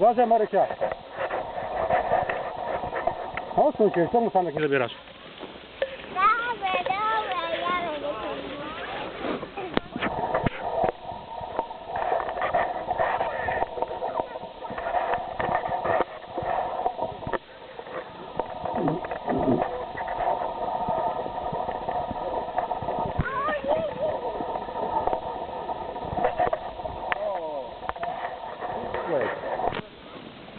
Uważaj Marysia. Odsuń się, czemu sam nie zabierasz? Dobra, dobra, ja będę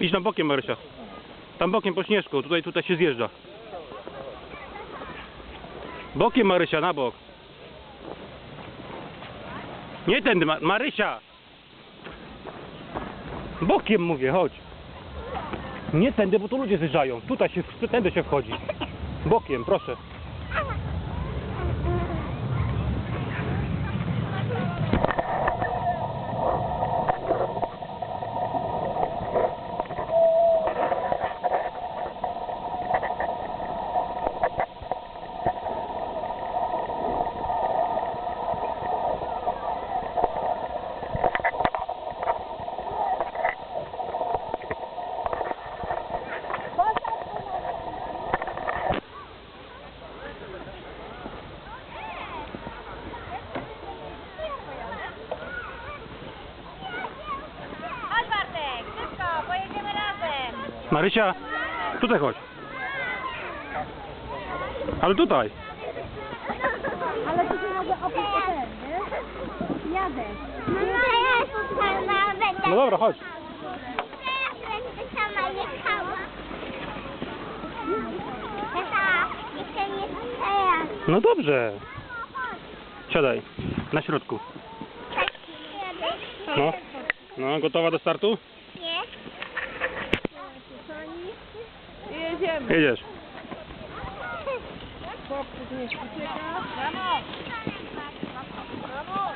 Idź tam bokiem Marysia. Tam bokiem po śnieżku, tutaj, tutaj się zjeżdża. Bokiem Marysia, na bok. Nie tędy, Ma Marysia! Bokiem mówię, chodź. Nie tędy, bo tu ludzie zjeżdżają. Tutaj się, tędy się wchodzi. Bokiem, proszę. Marysia, tutaj chodź. Ale tutaj. Ale tu się mogę opić o ten, nie? Jadę. Teraz sama będę... No dobra, chodź. Teraz będę sama jechała. Tata, jeszcze nie teraz. No dobrze. Siadaj. Na środku. No. No, gotowa do startu? Jedziemy. Jedziesz. Chłopczyk nie ucieka. Brawo. Brawo.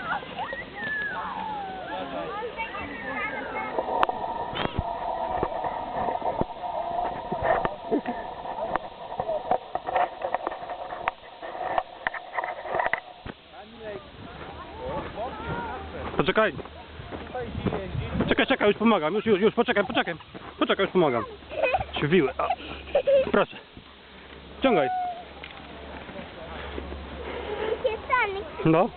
Poczekaj. Czekaj, czekaj, już pomagam. Już, już, już, poczekaj, poczekaj. Poczekaj, już pomagam. Ćwiły. O. Proszę. Ciągaj. No.